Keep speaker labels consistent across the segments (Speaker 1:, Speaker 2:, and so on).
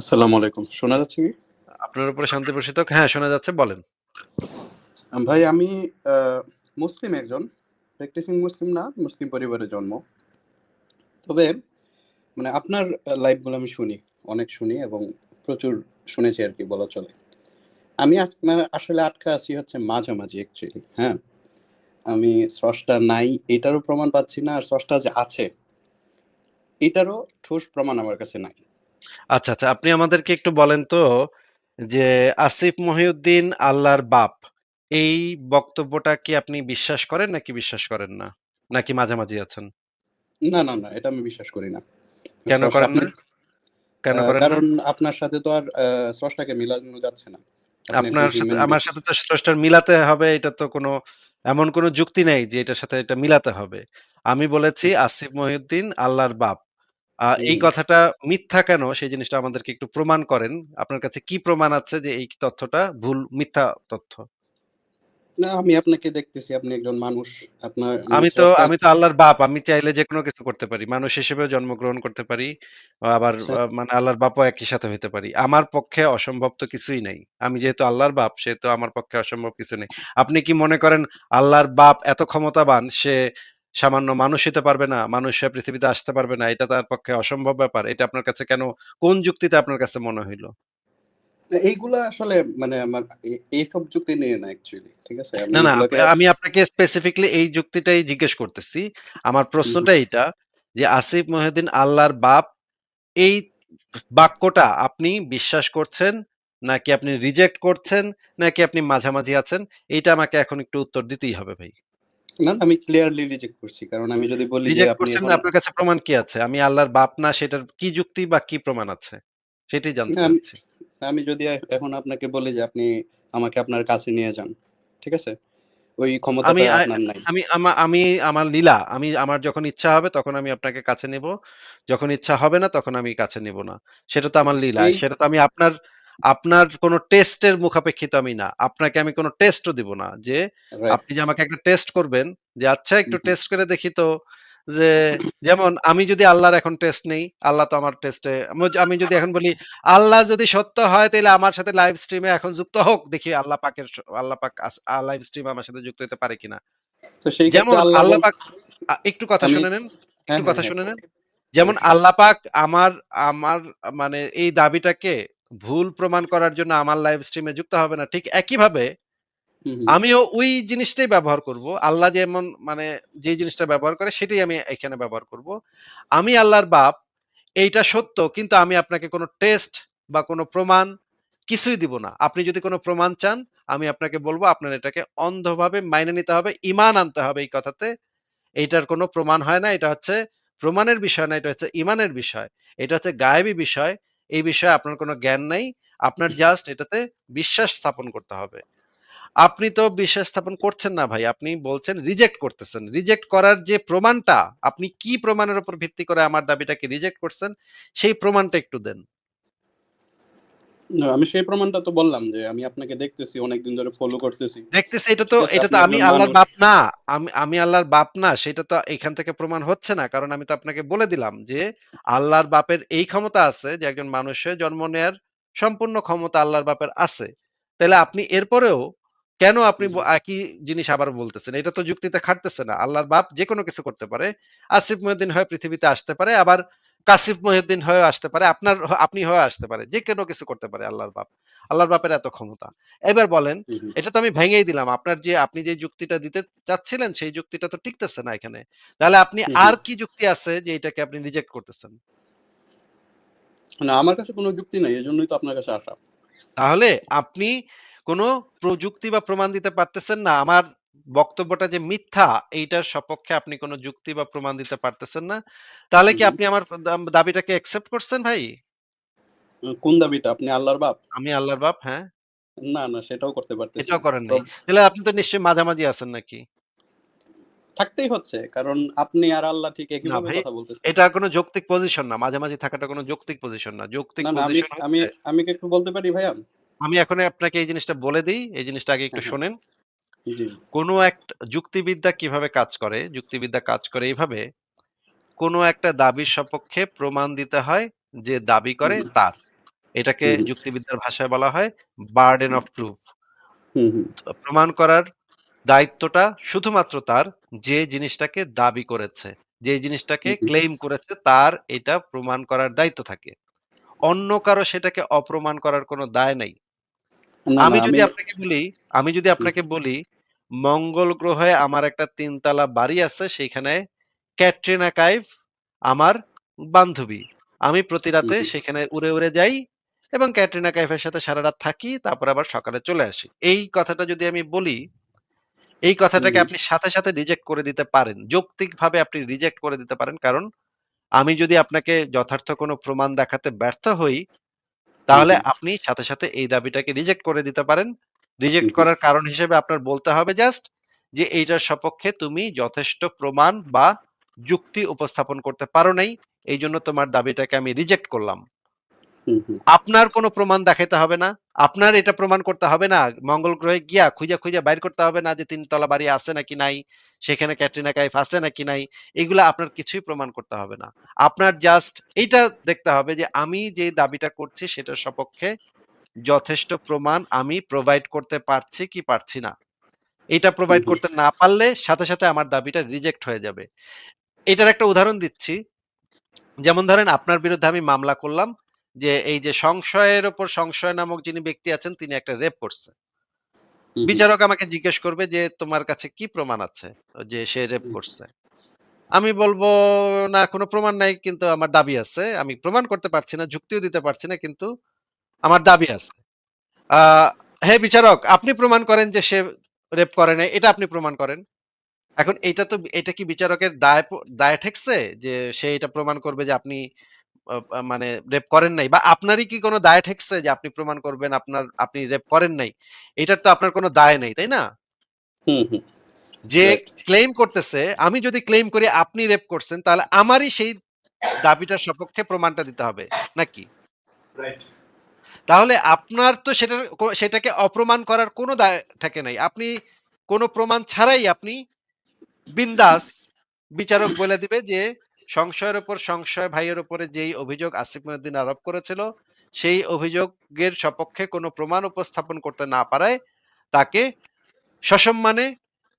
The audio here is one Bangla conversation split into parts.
Speaker 1: আসসালামু আলাইকুম। শোনা যাচ্ছে কি?
Speaker 2: আপনার উপরে শান্তি বর্ষিত হ্যাঁ, শোনা যাচ্ছে বলেন।
Speaker 1: ভাই আমি মুসলিম একজন। প্র্যাকটিসিং মুসলিম না, মুসলিম পরিবারে জন্ম। তবে মানে আপনার আ লাইভগুলো আমি শুনি। অনেক শুনি এবং প্রচুর শুনেছি আর কি বলা চলে। আমি আসলে আটকা আছি হচ্ছে মাঝামাঝি অ্যাকচুয়ালি, হ্যাঁ? আমি স্রষ্টা নাই এটারও প্রমাণ পাচ্ছি না। আর স্রষ্টা যে আছে এটারও ঠোস প্রমাণ আমার কাছে নাই।
Speaker 2: আচ্ছা, আচ্ছা। আপনি আমাদেরকে একটু বলেন তো যে আসিফ মহিউদ্দিন আল্লাহর বাপ। এই বক্তব্যটা কি আপনি বিশ্বাস করেন নাকি বিশ্বাস করেন না? নাকি মাঝামাঝি আছেন?
Speaker 1: না, না, না। এটা আমি বিশ্বাস করি না।
Speaker 2: কেন
Speaker 1: স্রষ্টা
Speaker 2: করেন
Speaker 1: আপনি
Speaker 2: না? কেন
Speaker 1: আ
Speaker 2: করেন না?
Speaker 1: কারণ আপনার সাথে তো আর আ স্রষ্টাকে মিলানো যাচ্ছে না। আপনি একজন
Speaker 2: আপনার সাথে
Speaker 1: হিউম্যান
Speaker 2: আমার
Speaker 1: বিং।
Speaker 2: সাথে তো স্রষ্টার মিলাতে হবে এটা তো কোনো এমন কোনো যুক্তি নেই যে এটার সাথে এটা মিলাতে হবে। আমি বলেছি আসিফ মহিউদ্দিন আল্লাহর বাপ। আ এই
Speaker 1: হুম।
Speaker 2: কথাটা মিথ্যা কেন সেই জিনিসটা আমাদেরকে একটু প্রমাণ করেন। আপনার কাছে কি প্রমাণ আছে যে এই তথ্যটা ভুল মিথ্যা তথ্য?
Speaker 1: না আমি আপনাকে দেখতেছি আপনি একজন মানুষ। আপনার
Speaker 2: আমি তো আমি তো আল্লাহর বাপ। আমি চাইলে যেকোনো কিছু করতে পারি। মানুষ হিসেবেও জন্মগ্রহণ করতে পারি। আবার
Speaker 1: আচ্ছা,
Speaker 2: আ মানে আল্লাহর বাপও একই সাথে হইতে পারি। আমার পক্ষে অসম্ভব তো কিছুই নাই। আমি যেহেতু আল্লাহর বাপ সেহেতু আমার পক্ষে অসম্ভব কিছু নেই। আপনি কি মনে করেন আল্লাহর বাপ এত ক্ষমতাবান সে সামান্য মানুষ হইতে পারবে না? মানুষ পৃথিবীতে আসতে পারবে না? এটা তার পক্ষে অসম্ভব ব্যাপার। এটা আপনার কাছে কেন কোন যুক্তিতে আপনার কাছে মনে হইল?
Speaker 1: এইগুলা আসলে মানে আমার এইসব যুক্তি নিয়ে না অ্যাকচুয়ালি। ঠিক আছে?
Speaker 2: না, না আমি আপনাকে স্পেসিফিকলি এই যুক্তিটাই জিজ্ঞেস করতেছি। আমার। প্রশ্নটা এইটা যে আসিফ মহিউদ্দিন আল্লাহর বাপ এই বাক্যটা আপনি বিশ্বাস করছেন, নাকি আপনি রিজেক্ট করছেন, নাকি আপনি মাঝামাঝি আছেন? এইটা আমাকে এখন একটু উত্তর দিতেই হবে ভাই।
Speaker 1: না, আমি ক্লিয়ারলি রিজেক্ট করছি। কারণ আমি যদি বলি
Speaker 2: রিজেক্ট করছেন না আপনার কাছে প্রমাণ কি আছে? আমি আল্লাহর বাপ না সেটার কি যুক্তি বা কি প্রমাণ আছে? সেটাই জানতে চাচ্ছি।
Speaker 1: আমি যদি এখন আপনাকে বলি যে আপনি আমাকে আপনার কাছে নিয়ে যান। ঠিক আছে? ওই
Speaker 2: আমি
Speaker 1: ক্ষমতাটা
Speaker 2: আ
Speaker 1: আপনার নাই।
Speaker 2: আমি আমি আমার লীলা। আমি আমার যখন ইচ্ছা হবে তখন আমি আপনাকে কাছে নেব। যখন ইচ্ছা হবে না তখন আমি কাছে নেব না। সেটা তো আমার লীলা। সেটা তো আমি আপনার আপনার কোনো টেস্টের মুখাপেক্ষিত আমি না। আপনাকে আমি কোন টেস্টও দিব না। যে আপনি যে আমাকে একটা টেস্ট করবেন যে আচ্ছা একটু টেস্ট করে দেখি তো যে যেমন আমি যদি আল্লাহর এখন টেস্ট নেই, আল্লাহ তো আমার টেস্টে আমি যদি এখন বলি আল্লাহ যদি সত্য হয় তাহলে আমার সাথে লাইভ স্ট্রিমে এখন যুক্ত হোক। দেখি আল্লাহ পাকের আল্লাহ পাক লাইভ স্ট্রিমে আমার সাথে যুক্ত হতে পারে কিনা।
Speaker 1: তো সেই ক্ষেত্রে
Speaker 2: যেমন
Speaker 1: আল্লাহ
Speaker 2: আল্লাহ পাক একটু কথা শুনে নেন,
Speaker 1: হ্যাঁ,
Speaker 2: একটু
Speaker 1: হ্যাঁ,
Speaker 2: কথা
Speaker 1: হ্যাঁ।
Speaker 2: শুনে নেন। যেমন আল্লাহ পাক আমার আমার মানে এই দাবিটাকে ভুল প্রমাণ করার জন্য আমার লাইভ স্ট্রিমে যুক্ত হবে না। ঠিক একইভাবে। আমিও ওই জিনিসটাই ব্যবহার করব। আল্লাহ যেমন মানে যে জিনিসটা ব্যবহার করে সেটাই আমি এখানে ব্যবহার করব। আমি আল্লাহর বাপ এইটা সত্য কিন্তু আমি আপনাকে কোনো টেস্ট বা কোনো প্রমাণ কিছুই দিব না। আপনি যদি কোনো প্রমাণ চান আমি আপনাকে বলব আপনার এটাকে অন্ধভাবে মাইনে নিতে হবে। ঈমান আনতে হবে এই কথাতে। এইটার কোনো প্রমাণ হয় না। এটা হচ্ছে প্রমাণের বিষয় না, এটা হচ্ছে ঈমানের বিষয়। এটা হচ্ছে গায়েবী বিষয়। এই বিষয়ে আপনার কোনো জ্ঞান নাই। আপনার জাস্ট এটাতে বিশ্বাস স্থাপন করতে হবে। আপনি তো বিশ্বাস স্থাপন করছেন না ভাই। আপনি বলছেন রিজেক্ট করতেছেন। রিজেক্ট করার যে প্রমাণটা, আপনি কি প্রমাণের উপর ভিত্তি করে আমার দাবিটাকে রিজেক্ট করছেন, সেই প্রমাণটা একটু দেন।
Speaker 1: আমি সেই প্রমাণটা তো বললাম যে আমি আপনাকে দেখতেছি অনেকদিন ধরে ফলো করতেছি।
Speaker 2: দেখতেছি এটা তো এটা তো আমি আল্লাহর বাপ না। আমি আমি আল্লাহর বাপ না সেটা তো এখান থেকে প্রমাণ হচ্ছে না। কারণ আমি তো আপনাকে বলে দিলাম যে আল্লাহর বাপের এই ক্ষমতা আছে যে একজন মানুষের জন্ম নেয়ার সম্পূর্ণ ক্ষমতা আল্লাহর বাপের আছে। তাহলে আপনি এরপরেও কেন আপনি একই জিনিস আবার বলতেছেন? এটা তো যুক্তিতে খাটতেছে না। আল্লাহর বাপ যেকোনো কিছু করতে পারে। আসিফ মহিউদ্দিন হয়ে পৃথিবীতে আসতে পারে। আবার কাসিফ মহিউদ্দিন হয়েও আসতে পারে। আপনার আপনি হয়েও আসতে পারে। যেকোনো কিছু করতে পারে আল্লাহর বাপ। আল্লাহর বাপের এত ক্ষমতা। এবার বলেন। এটা তো আমি ভেঙেই দিলাম। আপনার যে আপনি যে যুক্তিটা দিতে চাচ্ছিলেন সেই যুক্তিটা তো টিকতেছে না এখানে। তাহলে আপনি আর কি যুক্তি আছে যে এটাকে আপনি রিজেক্ট করতেছেন?
Speaker 1: না আমার কাছে কোনো যুক্তি নাই। এজন্যই তো আপনার কাছে আসা।
Speaker 2: তাহলে আপনি কোন প্রযুক্তি বা প্রমাণ দিতে পারতেছেন না। আমার বক্তব্যটা যে মিথ্যা এইটার সপক্ষে আপনি কোন যুক্তি বা প্রমাণ দিতে পারতেছেন না। তাহলে কি আপনি আমার দাবিটাকে অ্যাকসেপ্ট করছেন ভাই?
Speaker 1: কোন দাবিটা? আপনি আল্লাহর বাপ?
Speaker 2: আমি আল্লাহর বাপ, হ্যাঁ?
Speaker 1: না, না সেটাও করতে পারতেছি
Speaker 2: এটাও করেন নাই। তাহলে আপনি তো নিশ্চয়ই মাঝামাঝি আছেন নাকি?
Speaker 1: থাকতেই হচ্ছে। কারণ আপনি আর আল্লাহ ঠিক
Speaker 2: না
Speaker 1: একইভাবে
Speaker 2: ভাই,
Speaker 1: কথা বলতেছেন।
Speaker 2: এটা কোনো যৌক্তিক পজিশন না। মাঝামাঝি থাকাটা কোনো যৌক্তিক পজিশন না। যৌক্তিক পজিশন
Speaker 1: আমি আমি কি একটু বলতে পারি ভাইয়া?
Speaker 2: আমি এখন আপনাকে এই জিনিসটা বলে দেই। এই জিনিসটা আগে একটু
Speaker 1: হ্যাঁ, হ্যাঁ।
Speaker 2: শোনেন। কোনো একটা যুক্তিবিদ্যা কীভাবে কাজ করে? যুক্তিবিদ্যা কাজ করে এইভাবে, কোনো একটা দাবির সপক্ষে প্রমাণ দিতে হয় যে দাবি করে তার। এটাকে। যুক্তিবিদ্যার ভাষায় বলা হয় বার্ডেন অফ প্রুফ। প্রমাণ করার দায়িত্বটা শুধুমাত্র তার যে জিনিসটাকে দাবি করেছে। যে জিনিসটাকে। ক্লেইম করেছে তার এটা প্রমাণ করার দায়িত্ব থাকে। অন্য কারও সেটাকে অপ্রমাণ করার কোনো দায় নাই।
Speaker 1: না,
Speaker 2: আমি যদি আপনাকে বলি আমি যদি
Speaker 1: হুম,
Speaker 2: আপনাকে বলি, মঙ্গল গ্রহে আমার একটা ৩ তালা বাড়ি আছে সেইখানে ক্যাটরিনা কাইফ আমার বান্ধবী। আমি প্রতি
Speaker 1: হুম,
Speaker 2: রাতে
Speaker 1: হুম।
Speaker 2: সেখানে উড়ে, উড়ে যাই এবং ক্যাটরিনা কাইফের সাথে সারারাত থাকি, তারপর আবার সকালে চলে আসি। এই কথাটা যদি আমি বলি, এই কথাটাকে
Speaker 1: হুম।
Speaker 2: আপনি সাথে, সাথে রিজেক্ট করে দিতে পারেন। যৌক্তিকভাবে আপনি রিজেক্ট করে দিতে পারেন। কারণ আমি যদি আপনাকে যথার্থ কোনো প্রমাণ দেখাতে ব্যর্থ হই, তাহলে আপনি সাথে, সাথে এই দাবিটাকে রিজেক্ট করে দিতে পারেন। রিজেক্ট করার কারণ হিসেবে আপনার বলতে হবে জাস্ট যে এইটার সপক্ষে তুমি যথেষ্ট প্রমাণ বা যুক্তি উপস্থাপন করতে পারো নাই। এই জন্য তোমার দাবিটাকে আমি রিজেক্ট করলাম। আপনার কোনো প্রমাণ দেখাইতে হবে না। আপনার এটা প্রমাণ করতে হবে না। মঙ্গল গ্রহে গিয়া খুঁজা, খুঁজা বাইর করতে হবে না যে ৩ তলা বাড়ি আছে নাকি নাই। সেখানে ক্যাটরিনা কাইফ আছে নাকি নাই। এগুলা আপনার কিছুই প্রমাণ করতে হবে না। আপনার জাস্ট এইটা দেখতে হবে যে আমি যে দাবিটা করছি সেটার সপক্ষে যথেষ্ট প্রমাণ আমি প্রোভাইড করতে পারছি কি পারছি না। এটা প্রোভাইড করতে না পারলে সাথে, সাথে আমার দাবিটা রিজেক্ট হয়ে যাবে। এটার একটা উদাহরণ দিচ্ছি। যেমন ধরেন আপনার বিরুদ্ধে আমি মামলা করলাম যে এই যে সংশয়ের উপর সংশয় নামক যিনি ব্যক্তি আছেন তিনি একটা রেপ করছে। বিচারক আমাকে জিজ্ঞেস করবে যে তোমার কাছে কি প্রমাণ আছে যে সে রেপ করছে? আমি বলব না কোনো প্রমাণ নাই কিন্তু আমার দাবি আছে। আমি প্রমাণ করতে পারছি না, যুক্তিও দিতে পারছি না কিন্তু আমার দাবি আছে। হে বিচারক আপনি প্রমাণ করেন যে সে রেপ করে নাই। এটা আপনি প্রমাণ করেন। এখন এটা তো এটা কি বিচারকের দায় দায় ঠেকছে? যে সে এটা প্রমাণ করবে যে আপনি মানে রেপ করেন নাই বা আপনারই কি কোনো দায় ঠেকছে যে আপনি প্রমাণ করবেন আপনার আপনি রেপ করেন নাই? এটার তো আপনার কোনো দায় নেই, তাই না? যে। ক্লেইম করতেছে, আমি যদি ক্লেইম করি আপনি রেপ করছেন তাহলে আমারই সেই দাবিটার সপক্ষে প্রমাণটা দিতে হবে, নাকি? তাহলে আপনার তো সেটার ক সেটাকে অপ্রমাণ করার কোনো দায় থাকে নাই। আপনি কোনো প্রমাণ ছাড়াই আপনি বিন্দাস বিচারক বলে দিবে যে সংশয়ের উপর সংশয় ভাইয়ের উপরে যেই অভিযোগ আসিফ মহিউদ্দিন আরোপ করেছিল, সেই অভিযোগের সপক্ষে কোনো প্রমাণ উপস্থাপন করতে না পারায় তাকে সসম্মানে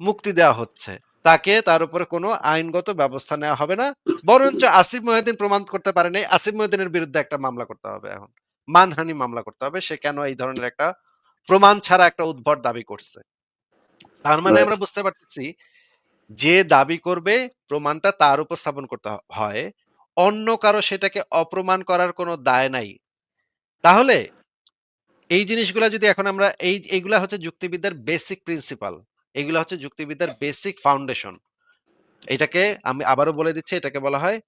Speaker 2: মুক্তি দেওয়া হচ্ছে। তাকে তার উপরে কোনো আইনগত ব্যবস্থা নেওয়া হবে না। বরঞ্চ আসিফ মহিউদ্দিন প্রমাণ করতে পারে নাই। আসিফ মহিউদ্দিনের বিরুদ্ধে একটা মামলা করতে হবে এখন। মানহানি মামলা করতে হবে। সে কেন এই ধরনের একটা প্রমাণ ছাড়া একটা উদ্ভট দাবি করছে। তার মানে আমরা বুঝতে পারতেছি যে দাবি করবে প্রমাণটা তার উপস্থাপন করতে হয়। অন্য কারও সেটাকে অপ্রমাণ করার কোনো দায় নাই। তাহলে এই জিনিসগুলো যদি এখন আমরা এই, এইগুলা হচ্ছে যুক্তিবিদ্যার বেসিক প্রিন্সিপাল। এগুলা হচ্ছে যুক্তিবিদ্যার বেসিক ফাউন্ডেশন। এটাকে আমি আবারও বলে দিচ্ছি, এটাকে বলা হয়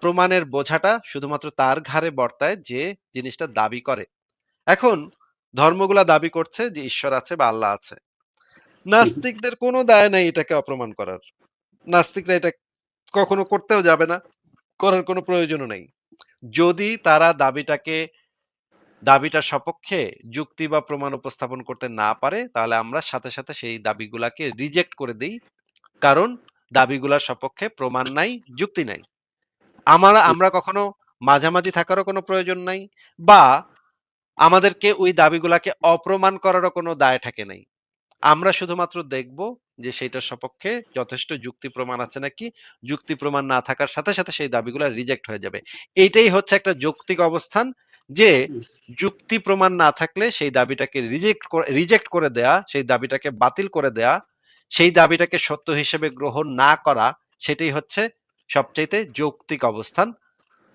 Speaker 2: প্রমাণের বোঝাটা শুধুমাত্র তার ঘাড়ে বর্তায় যে জিনিসটা দাবি করে। এখন ধর্মগুলা দাবি করছে যে ঈশ্বর আছে বা আল্লাহ আছে। নাস্তিকদের কোনো দায় নাই এটাকে অপমান করার। নাস্তিকরা এটা কখনো করতেও যাবে না। করার কোনো প্রয়োজনও নাই। যদি তারা দাবিটাকে দাবিটার সপক্ষে যুক্তি বা প্রমাণ উপস্থাপন করতে না পারে, তাহলে আমরা সাথে, সাথে সেই দাবিগুলাকে রিজেক্ট করে দেই। কারণ দাবিগুলার সপক্ষে প্রমাণ নাই, যুক্তি নাই। আমরা আমরা কখনো মাঝামাঝি থাকারও কোনো প্রয়োজন নাই বা আমাদেরকে ওই দাবিগুলাকে অপ্রমাণ করারও কোনো দায় থাকে নাই। আমরা শুধুমাত্র দেখব যে সেইটার সপক্ষে যথেষ্ট যুক্তি প্রমাণ আছে নাকি। যুক্তি প্রমাণ না থাকার সাথে, সাথে সেই দাবিগুলা রিজেক্ট হয়ে যাবে। এইটাই হচ্ছে একটা যৌক্তিক অবস্থান যে যুক্তি প্রমাণ না থাকলে সেই দাবিটাকে রিজেক্ট রিজেক্ট করে দেয়া, সেই দাবিটাকে বাতিল করে দেয়া, সেই দাবিটাকে সত্য হিসেবে গ্রহণ না করা, সেটাই হচ্ছে সবচাইতে যৌক্তিক অবস্থান।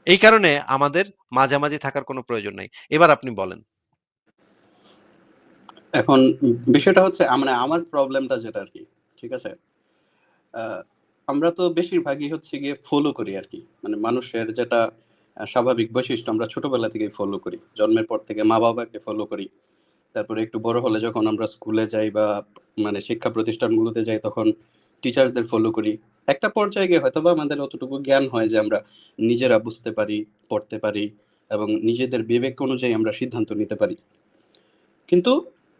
Speaker 2: এই কারণে আমাদের মাঝামাঝি থাকার কোনো প্রয়োজন নাই। এবার আপনি বলেন।
Speaker 1: এখন বিষয়টা হচ্ছে মানে আমার প্রবলেমটা যেটা আর কি ঠিক আছে? আমরা তো বেশিরভাগই হচ্ছে গিয়ে ফলো করি আর কি মানে মানুষের যেটা স্বাভাবিক বৈশিষ্ট্য আমরা ছোটবেলা থেকেই ফলো করি। জন্মের পর থেকে মা-বাবাকে ফলো করি। তারপরে একটু বড় হলে যখন আমরা স্কুলে যাই বা মানে শিক্ষা প্রতিষ্ঠানগুলোতে যাই তখন টিচারসদের ফলো করি। একটা পর্যায়ে গিয়ে হয়তো বা আমাদের অতটুকু জ্ঞান হয় যে আমরা নিজেরা বুঝতে পারি, পড়তে পারি এবং নিজেদের বিবেক অনুযায়ী আমরা সিদ্ধান্ত নিতে পারি। কিন্তু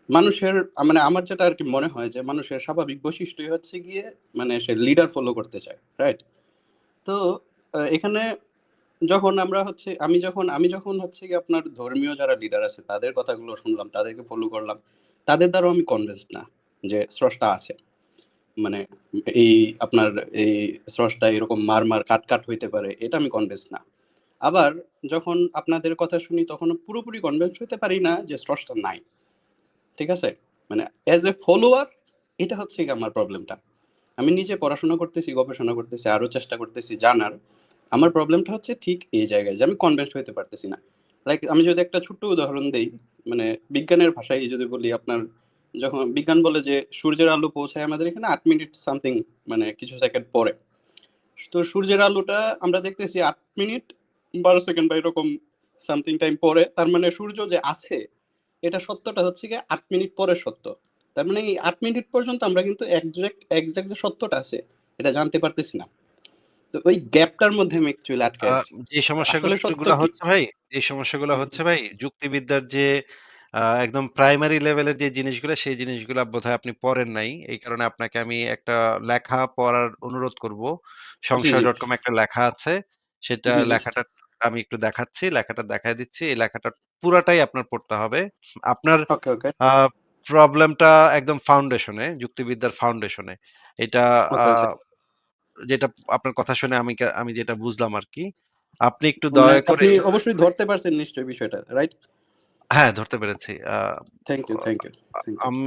Speaker 1: মানুষের মানে আমার যেটা আর কি মনে হয় যে মানুষের স্বাভাবিক বৈশিষ্ট্যই হচ্ছে গিয়ে মানে সে লিডার ফলো করতে চায়। রাইট? তো এখানে যখন আমরা হচ্ছে আমি যখন আমি যখন হচ্ছে গিয়ে আপনার ধর্মীয় যারা লিডার আছে তাদের কথাগুলো শুনলাম, তাদেরকে ফলো করলাম। তাদের দ্বারাও আমি কনভিন্সড না যে স্রষ্টা আছে। মানে এই আপনার এই স্রষ্টা এরকম মার, মার কাট, কাট হইতে পারে এটা আমি কনভিন্সড না। আবার যখন আপনাদের কথা শুনি তখন পুরোপুরি কনভিন্সড হইতে পারি না যে স্রষ্টা নাই। ঠিক আছে? মানে অ্যাজ এ ফলোয়ার এটা হচ্ছে আমার প্রবলেমটা। আমি নিজে পড়াশোনা করতেছি, গবেষণা করতেছি, আরও চেষ্টা করতেছি জানার। আমার প্রবলেমটা হচ্ছে ঠিক এই জায়গায় যে আমি কনভিন্সড হইতে পারতেছি না। লাইক আমি যদি একটা ছোট্ট উদাহরণ দেই, মানে বিজ্ঞানের ভাষায় যদি বলি আপনার যখন বিজ্ঞান বলে যে সূর্যের আলো পৌঁছায় আমাদের এখানে ৮ মিনিট সামথিং মানে কিছু সেকেন্ড পরে। তো সূর্যের আলোটা আমরা দেখতেছি ৮ মিনিট ১২ সেকেন্ড বা এরকম সামথিং টাইম পরে। তার মানে সূর্য যে আছে এটা সত্যটা হচ্ছে গিয়ে ৮ মিনিট পরের সত্য। তার মানে এই ৮ মিনিট পর্যন্ত আমরা কিন্তু এক্সাক্ট এক্সাক্ট যে সত্যটা আছে এটা জানতে পারতেছি না। তো ওই গ্যাপটার মধ্যে আমি অ্যাকচুয়ালি আটকে আছি।
Speaker 2: যে সমস্যাগুলো
Speaker 1: কি?
Speaker 2: হচ্ছে ভাই, সমস্যাগুলো হচ্ছে ভাই যুক্তিবিদ্যার যে একদম প্রাইমারি লেভেলের যে জিনিসগুলা সেই জিনিসগুলা বোধহয় আপনি পড়েন নাই। এই কারণে আপনাকে আমি একটা লেখা পড়ার অনুরোধ করব।
Speaker 1: জি, জি,
Speaker 2: সংশয়.com একটা লেখা আছে। সেটা। লেখাটা আমি একটু দেখাচ্ছি। লেখাটা দেখায় দিচ্ছি। এই লেখাটা পুরাটাই আপনার পড়তে হবে। আপনার প্রবলেমটা একদম ফাউন্ডেশনে, যুক্তিবিদ্যার ফাউন্ডেশনে। এটা। যেটা আপনার কথা শুনে আমি আমি যেটা বুঝলাম আরকি। আপনি একটু
Speaker 1: মানে
Speaker 2: দয়া করে
Speaker 1: অবশ্যই ধরতে পারছেন নিশ্চয়ই বিষয়টা, রাইট?
Speaker 2: হ্যাঁ, ধরতে পেরেছি।
Speaker 1: Thank you, thank you.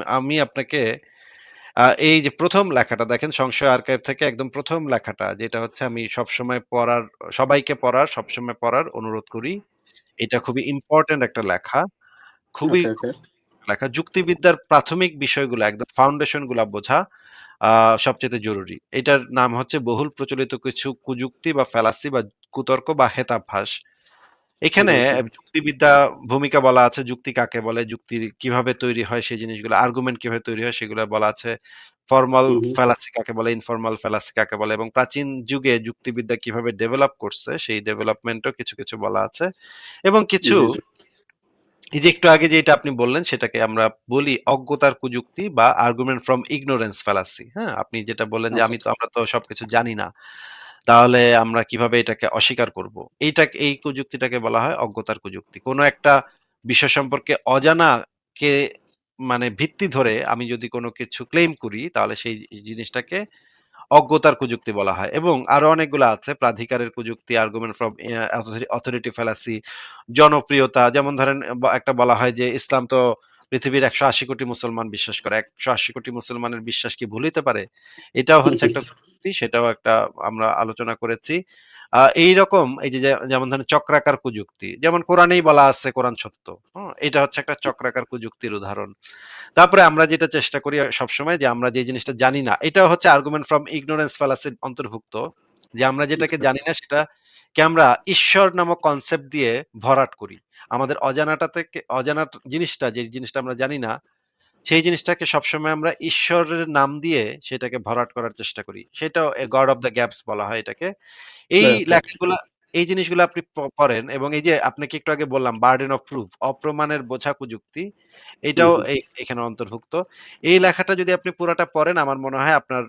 Speaker 2: আম আপনাকে এই যে প্রথম লেখাটা দেখেন সংশয় আর্কাইভ থেকে একদম ১ম লেখাটা যেটা হচ্ছে আমি সবসময় পড়ার সবাইকে পড়ার, সবসময় পড়ার অনুরোধ করি। এটা খুবই ইম্পোর্টেন্ট একটা লেখা। খুবই। লেখা। যুক্তিবিদ্যার প্রাথমিক বিষয়গুলা একদম ফাউন্ডেশনগুলা বোঝা আ সবচাইতে জরুরি। এটার নাম হচ্ছে বহুল প্রচলিত কিছু কুযুক্তি বা ফ্যালাসি বা কুতর্ক বা হেতাভ্যাস। এখানে। যুক্তিবিদ্যা ভূমিকা বলা আছে, যুক্তি কাকে বলে, যুক্তি কীভাবে তৈরি হয় সেই জিনিসগুলো, আর্গুমেন্ট কীভাবে তৈরি হয় সেগুলো বলা আছে। ফরমাল। ফ্যালাসি কাকে বলে, ইনফর্মাল ফ্যালাসি কাকে বলে এবং প্রাচীন যুগে যুক্তিবিদ্যা কীভাবে ডেভেলপ করছে সেই ডেভেলপমেন্টও কিছু, কিছু বলা আছে। এবং কিছু। এই যে একটু আগে যেটা আপনি বললেন সেটাকে আমরা বলি অজ্ঞতার কুযুক্তি বা আর্গুমেন্ট ফ্রম ইগনোরেন্স ফ্যালাসি। হ্যাঁ? আপনি যেটা বললেন যে
Speaker 1: আচ্ছা,
Speaker 2: আমি তো
Speaker 1: আচ্ছা।
Speaker 2: আমরা তো সবকিছু জানি না। তাহলে আমরা কীভাবে এটাকে অস্বীকার করব? এইটা এই কুযুক্তিটাকে বলা হয় অজ্ঞতার কুযুক্তি। কোনো একটা বিষয় সম্পর্কে অজানাকে মানে ভিত্তি ধরে আমি যদি কোনো কিছু ক্লেইম করি তাহলে সেই জিনিসটাকে অজ্ঞতার কুযুক্তি বলা হয় এবং আরও অনেকগুলো আছে প্রাধিকারের কুযুক্তি, আর্গুমেন্ট ফ্রম অথরিটি ফ্যালাসি, জনপ্রিয়তা যেমন ধরেন একটা বলা হয় যে ইসলাম তো পৃথিবীর ১৮০ কোটি মুসলমান বিশ্বাস করে। ১৮০ কোটি মুসলমানের বিশ্বাস কি ভুল হইতে পারে? এটাও হচ্ছে একটা সেটাও একটা আমরা আলোচনা করেছি। এই রকম এই যে, যেমন ধরেন চক্রাকার কুযুক্তি। যেমন কোরআনেই বলা আছে কোরআন সত্য। এটা হচ্ছে একটা চক্রাকার কুযুক্তির উদাহরণ। তারপরে আমরা যেটা চেষ্টা করি সবসময় যে আমরা যে জিনিসটা জানি না, এটাও হচ্ছে আর্গুমেন্ট ফ্রম ইগনোরেন্স ফ্যালাসির অন্তর্ভুক্ত। যে আমরা যেটাকে। জানি না সেটাকে আমরা ঈশ্বর নামক কনসেপ্ট দিয়ে ভরাট করি। আমাদের অজানাটা থেকে অজানা জিনিসটা যে জিনিসটা আমরা জানি না, সেই জিনিসটাকে সবসময় আমরা ঈশ্বরের নাম দিয়ে সেটাকে ভরাট করার চেষ্টা করি। সেটাও গড অফ দ্য গ্যাপস বলা হয় এটাকে। এই। লেখাগুলা এই জিনিসগুলো আপনি পড়েন এবং এই যে আপনাকে একটু আগে বললাম বার্ডেন অফ প্রুফ অপ্রমাণের বোঝা কুযুক্তি এটাও এখানে অন্তর্ভুক্ত। এই লেখাটা যদি আপনি পুরাটা পড়েন আমার মনে হয় আপনার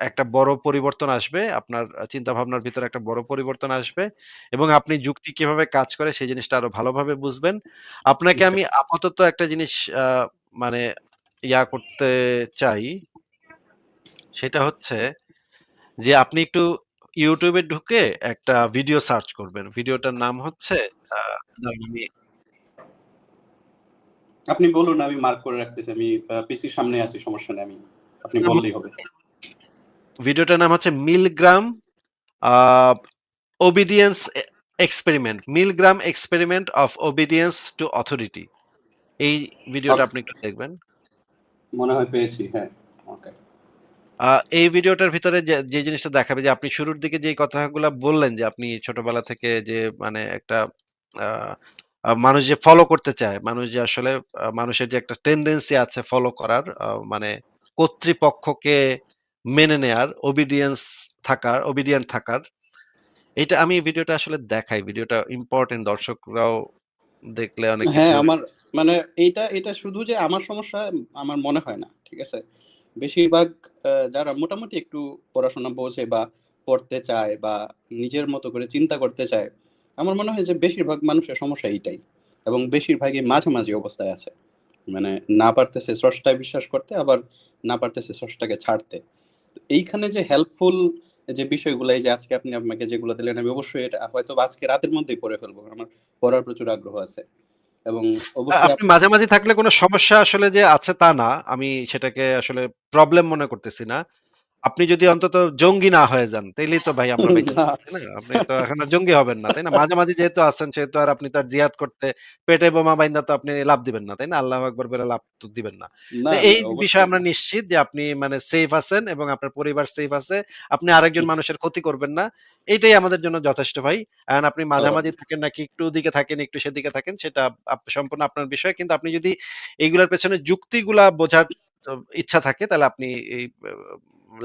Speaker 2: একটা বড় পরিবর্তন আসবে। আপনার আ চিন্তাভাবনার ভিতরে একটা বড় পরিবর্তন আসবে এবং আপনি যুক্তি কীভাবে কাজ করে সেই জিনিসটা আরও ভালোভাবে বুঝবেন। আপনাকে। আমি আপাতত একটা জিনিস আ মানে ইয়া করতে চাই। সেটা হচ্ছে যে আপনি একটু YouTube এ ঢুকে একটা ভিডিও সার্চ করবেন। ভিডিওটার নাম হচ্ছে আ দাঁড়ান আমি
Speaker 1: আপনি বলুন আমি মার্ক করে রাখতেছি। আমি আ পিসির সামনে আছি সমস্যা নেই। আমি আপনি বললেই হবে।
Speaker 2: ভিডিওটার নাম হচ্ছে Milgram obedience experiment. Milgram experiment of obedience to authority. এই ভিডিওটা আপনি একটু দেখবেন।
Speaker 1: মনে হয় পেয়েছি। হ্যাঁ। ওকে।
Speaker 2: এই ভিডিওটার ভিতরে যে, যে জিনিসটা দেখাবে যে আপনি শুরুর দিকে যেই কথাগুলো বললেন যে আপনি ছোটবেলা থেকে যে মানে একটা মানুষ যে ফলো করতে চায়, মানুষ যে আসলে মানুষের যে একটা টেনডেন্সি আছে ফলো করার মানে কর্তৃপক্ষকে মেনে নেয়ার, ওবিডিয়েন্স থাকার, ওবিডিয়েন্ট থাকার। এইটা আমি ভিডিওটা আসলে দেখাই। ভিডিওটা ইম্পোর্টেন্ট দর্শকরাও দেখলে অনেক
Speaker 1: হ্যাঁ, আমার মানে এইটা এটা শুধু যে আমার সমস্যা আমার মনে হয় না। ঠিক আছে? বেশিরভাগ যারা মোটামুটি একটু পড়াশোনা বোঝে বা পড়তে চায় বা নিজের মতো করে চিন্তা করতে চায় আমার মনে হয় যে বেশিরভাগ মানুষের সমস্যা এইটাই এবং বেশিরভাগই মাঝামাঝি অবস্থায় আছে মানে না পারতেছে স্রষ্টায় বিশ্বাস করতে আবার না পারতেছে স্রষ্টাকে ছাড়তে এইখানে যে হেল্পফুল যে বিষয়গুলো এই যে আজকে আপনি আমাকে যেগুলো দিলেন আমি অবশ্যই এটা হয়তো আজকে রাতের মধ্যেই পড়ে ফেলব। আমার পড়ার প্রচুর আগ্রহ আছে। এবং
Speaker 2: আপনি মাঝে মাঝে থাকলে কোনো সমস্যা আসলে যে আছে তা না আমি সেটাকে আসলে প্রবলেম মনে করতেছি না। আপনি যদি অন্তত জঙ্গি না হয়ে যান তাইলেই তো ভাই আমরা? আপনি তো এখন আর জঙ্গি হবেন না তাই না? মাঝামাঝি যেহেতু আছেন সেহেতু আর আপনি তার জিহাদ করতে পেটে বোমা বাইন্দা তো আপনি লাভ দিবেন না তাই না? আল্লাহ আকবর বলে লাভ তো দিবেন না। এই বিষয়ে আমরা নিশ্চিত যে আপনি মানে সেফ আছেন এবং আপনার পরিবার সেফ আছে আপনি আরেকজন মানুষের ক্ষতি করবেন না এইটাই আমাদের জন্য যথেষ্ট ভাই। এখন আপনি মাঝামাঝি থাকেন নাকি একটু দিকে থাকেন একটু সেদিকে থাকেন সেটা সম্পূর্ণ আপনার বিষয়। কিন্তু আপনি যদি এইগুলোর পেছনে যুক্তিগুলা বোঝার ইচ্ছা থাকে তাহলে আপনি এই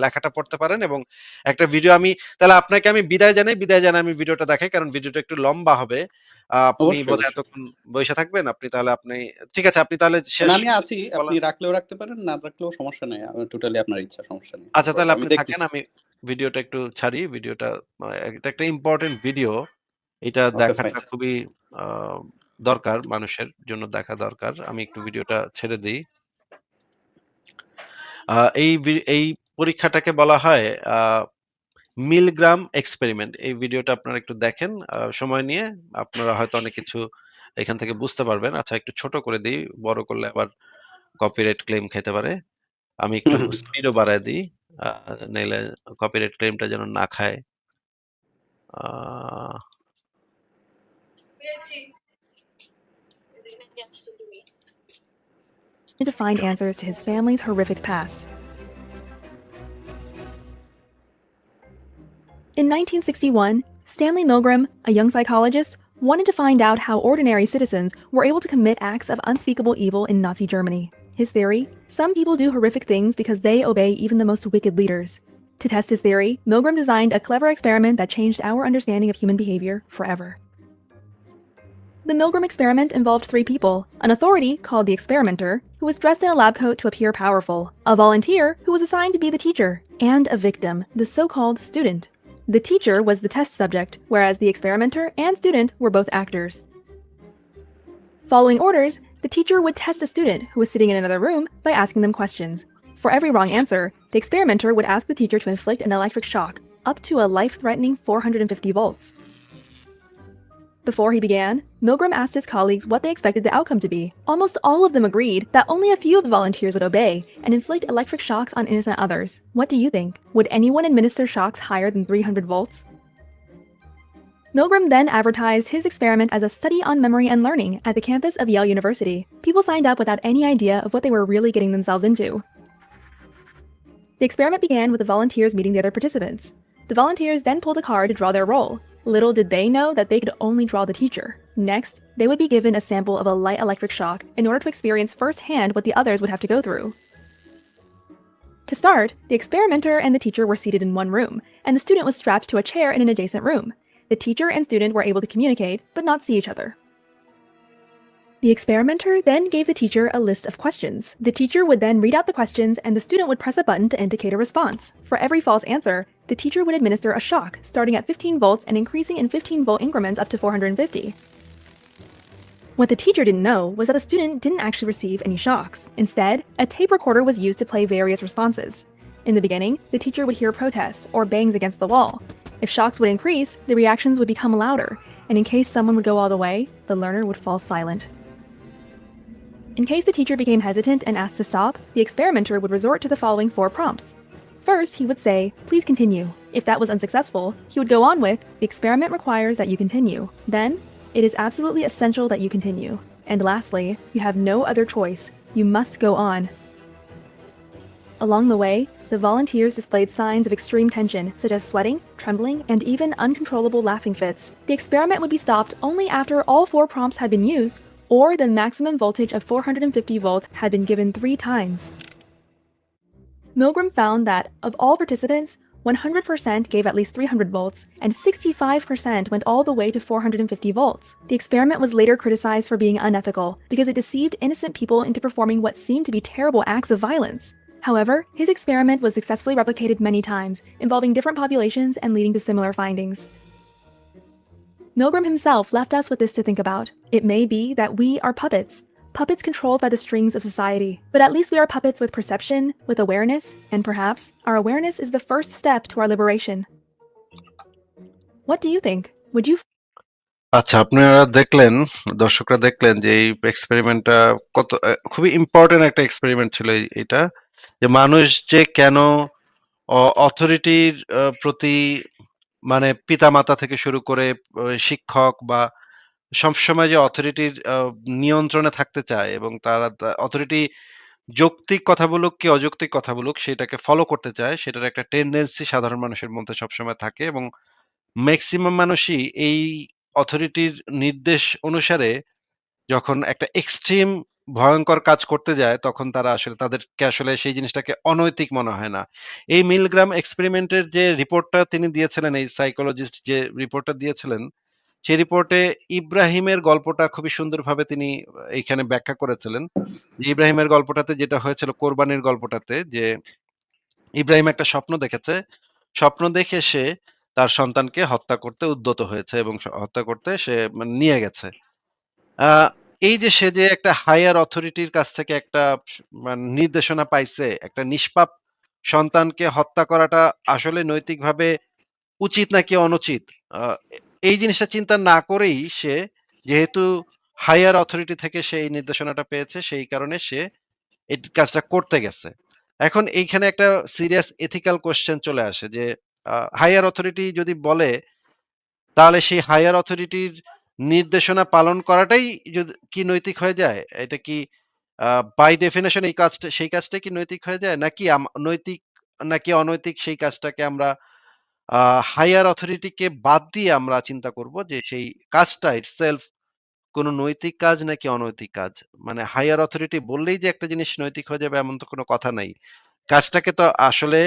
Speaker 2: লেখাটা পড়তে পারেন এবং একটা ভিডিও আমি তাহলে আপনাকে আমি বিদায় জানাই বিদায় জানাই আমি ভিডিওটা দেখাই কারণ ভিডিওটা একটু লম্বা হবে। আপনি
Speaker 1: অবশ্যই,
Speaker 2: বোধহয় এতক্ষণ বসে থাকবেন আপনি তাহলে আপনি ঠিক আছে আপনি তাহলে শেষ
Speaker 1: আমি আছি আপনি রাখলেও রাখতে পারেন না রাখলেও সমস্যা নেই টোটালি আপনার ইচ্ছা সমস্যা নেই।
Speaker 2: আচ্ছা তাহলে আপনি থাকেন আমি ভিডিওটা একটু ছাড়ি ভিডিওটা এটা একটা ইম্পর্টেন্ট ভিডিও এটা
Speaker 1: Okay,
Speaker 2: দেখাটা খুবই আহ, দরকার মানুষের জন্য দেখা দরকার আমি একটু ভিডিওটা ছেড়ে দিই। আহ, এই এই পরীক্ষাটাকে বলা হয় মিলগ্রাম এক্সপেরিমেন্ট। এই ভিডিওটা আপনারা একটু দেখেন সময় নিয়ে। আপনারা হয়তো অনেক কিছু এখান থেকে বুঝতে পারবেন। আচ্ছা একটু ছোট করে দিই বড় করলে আবার কপিরাইট ক্লেম খেতে পারে। আমি একটু স্পিডও বাড়ায় দিই নাইলে কপিরাইট ক্লেমটা যেন না খায়। আহ,
Speaker 3: to find answers to his family's horrific past. In 1961, Stanley Milgram, a young psychologist, wanted to find out how ordinary citizens were able to commit acts of unspeakable evil in Nazi Germany. His theory some people do horrific things because they obey even the most wicked leaders. To test his theory, Milgram designed a clever experiment that changed our understanding of human behavior forever. The Milgram experiment involved three people an authority, called the experimenter, who was dressed in a lab coat to appear powerful, a volunteer, who was assigned to be the teacher, and a victim, the so called student. The teacher was the test subject, whereas the experimenter and student were both actors. Following orders, the teacher would test a student who was sitting in another room by asking them questions. For every wrong answer, the experimenter would ask the teacher to inflict an electric shock, up to a life threatening 450 volts. Before he began, Milgram asked his colleagues what they expected the outcome to be. Almost all of them agreed that only a few of the volunteers would obey and inflict electric shocks on innocent others. What do you think? Would anyone administer shocks higher than 300 volts? Milgram then advertised his experiment as a study on memory and learning at the campus of Yale University. People signed up without any idea of what they were really getting themselves into. The experiment began with the volunteers meeting the other participants. The volunteers then pulled a card to draw their role. Little did they know that they could only draw the teacher. Next, they would be given a sample of a light electric shock in order to experience firsthand what the others would have to go through. To start, the experimenter and the teacher were seated in one room, and the student was strapped to a chair in an adjacent room. The teacher and student were able to communicate, but not see each other. The experimenter then gave the teacher a list of questions. The teacher would then read out the questions, and the student would press a button to indicate a response. For every false answer, the teacher would administer a shock, starting at 15 volts and increasing in 15 volt increments up to 450. What the teacher didn't know was that the student didn't actually receive any shocks. Instead, a tape recorder was used to play various responses. In the beginning, the teacher would hear protests or bangs against the wall. If shocks would increase, the reactions would become louder, and in case someone would go all the way, the learner would fall silent. In case the teacher became hesitant and asked to stop, the experimenter would resort to the following four prompts. First, he would say, Please continue. If that was unsuccessful, he would go on with, The experiment requires that you continue. Then, It is absolutely essential that you continue. And lastly, you have no other choice. You must go on. Along the way, the volunteers displayed signs of extreme tension, such as sweating, trembling, and even uncontrollable laughing fits. The experiment would be stopped only after all four prompts had been used, or the maximum voltage of 450 volts had been given three times. Milgram found that, of all participants, 100% gave at least 300 volts, and 65% went all the way to 450 volts. The experiment was later criticized for being unethical because it deceived innocent people into performing what seemed to be terrible acts of violence. However, his experiment was successfully replicated many times, involving different populations and leading to similar findings. Milgram himself left us with this to think about. It may be that we are puppets, puppets controlled by the strings of society. But at least we are puppets with perception, with awareness, and perhaps our awareness is the first step to our liberation. What do you think? Would you
Speaker 2: আচ্ছা আপনারা দেখলেন দর্শকরা দেখলেন যে এই এক্সপেরিমেন্টটা কত আহ, খুবই ইম্পর্টেন্ট একটা এক্সপেরিমেন্ট ছিল এই- এটা যে মানুষ যে কেন অথরিটির প্রতি মানে পিতামাতা থেকে শুরু করে শিক্ষক বা সবসময় যে অথরিটির নিয়ন্ত্রণে থাকতে চায় এবং তারা অথরিটি যৌক্তিক কথা বলুক কি অযৌক্তিক কথা বলুক, সেটাকে ফলো করতে চায়, সেটার একটা টেন্ডেন্সি সাধারণ মানুষের মধ্যে সবসময় থাকে এবং ম্যাক্সিমাম মানুষই এই অথরিটির নির্দেশ অনুসারে যখন একটা এক্সট্রিম ভয়ঙ্কর কাজ করতে যায়, তখন তারা আসলে তাদেরকে আসলে সেই জিনিসটাকে অনৈতিক মনে হয় না। এই মিলগ্রাম এক্সপেরিমেন্টের যে রিপোর্টটা তিনি দিয়েছিলেন, এই সাইকোলজিস্ট যে রিপোর্টটা দিয়েছিলেন, সেই রিপোর্টে ইব্রাহিমের গল্পটা খুবই সুন্দরভাবে তিনি এইখানে ব্যাখ্যা করেছিলেন। ইব্রাহিমের গল্পটাতে যেটা হয়েছিল, কোরবানির গল্পটাতে, যে ইব্রাহিম একটা স্বপ্ন দেখেছে। স্বপ্ন দেখে সে তার সন্তানকে হত্যা করতে উদ্যত হয়েছে এবং হত্যা করতে সে মানে নিয়ে গেছে। এই যে সে যে একটা হায়ার অথরিটির কাছ থেকে একটা মানে নির্দেশনা পাইছে, একটা নিষ্পাপ সন্তানকে হত্যা করাটা আসলে নৈতিকভাবে উচিত নাকি অনুচিত? এই জিনিসটা চিন্তা না করেই সে যেহেতু হায়ার অথরিটি থেকে সে এই নির্দেশনাটা পেয়েছে, সেই কারণে সে এই কাজটা করতে গেছে। এখন এইখানে একটা সিরিয়াস এথিক্যাল কোশ্চেন চলে আসে যে হায়ার অথরিটি যদি বলে, তাহলে সেই হায়ার অথরিটির নির্দেশনা পালন করাটাই যদি, কি নৈতিক হয়ে যায়? এটা কি বাই ডেফিনেশন এই কাজটা, সেই কাজটা কি নৈতিক হয়ে যায়? নাকি নৈতিক, নাকি অনৈতিক সেই কাজটাকে আমরা হায়ার অথরিটিকে বাদ দিয়ে আমরা চিন্তা করব যে সেই কাজটা ইটসেলফ কোনো নৈতিক কাজ নাকি অনৈতিক কাজ? মানে হায়ার অথরিটি বললেই যে একটা জিনিস নৈতিক হয়ে যাবে এমন তো কোনো কথা নাই। কাজটাকে তো আসলে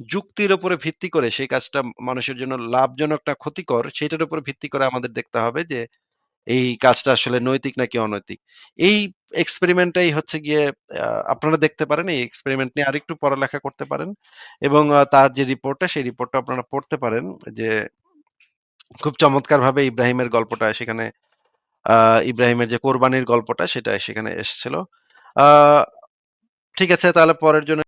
Speaker 2: যুক্তির উপরে ভিত্তি করে সেই কাজটা মানুষের জন্য লাভজনক না ক্ষতিকর সেটার উপরে ভিত্তি করে আমাদের দেখতে হবে যে, এই কাজটা আসলে নৈতিক নাকি অনৈতিক? এই এক্সপেরিমেন্টটাই হচ্ছে গিয়ে আপনারা দেখতে পারেন, এই এক্সপেরিমেন্ট নিয়ে আরেকটু পড়ালেখা করতে পারেন এবং তার যে রিপোর্টটা সেই রিপোর্টটা আপনারা পড়তে পারেন যে, খুব চমৎকার ভাবে ইব্রাহিমের গল্পটা সেখানে ইব্রাহিমের যে কোরবানির গল্পটা সেটা সেখানে এসেছিল। ঠিক আছে, তাহলে পরের জন্য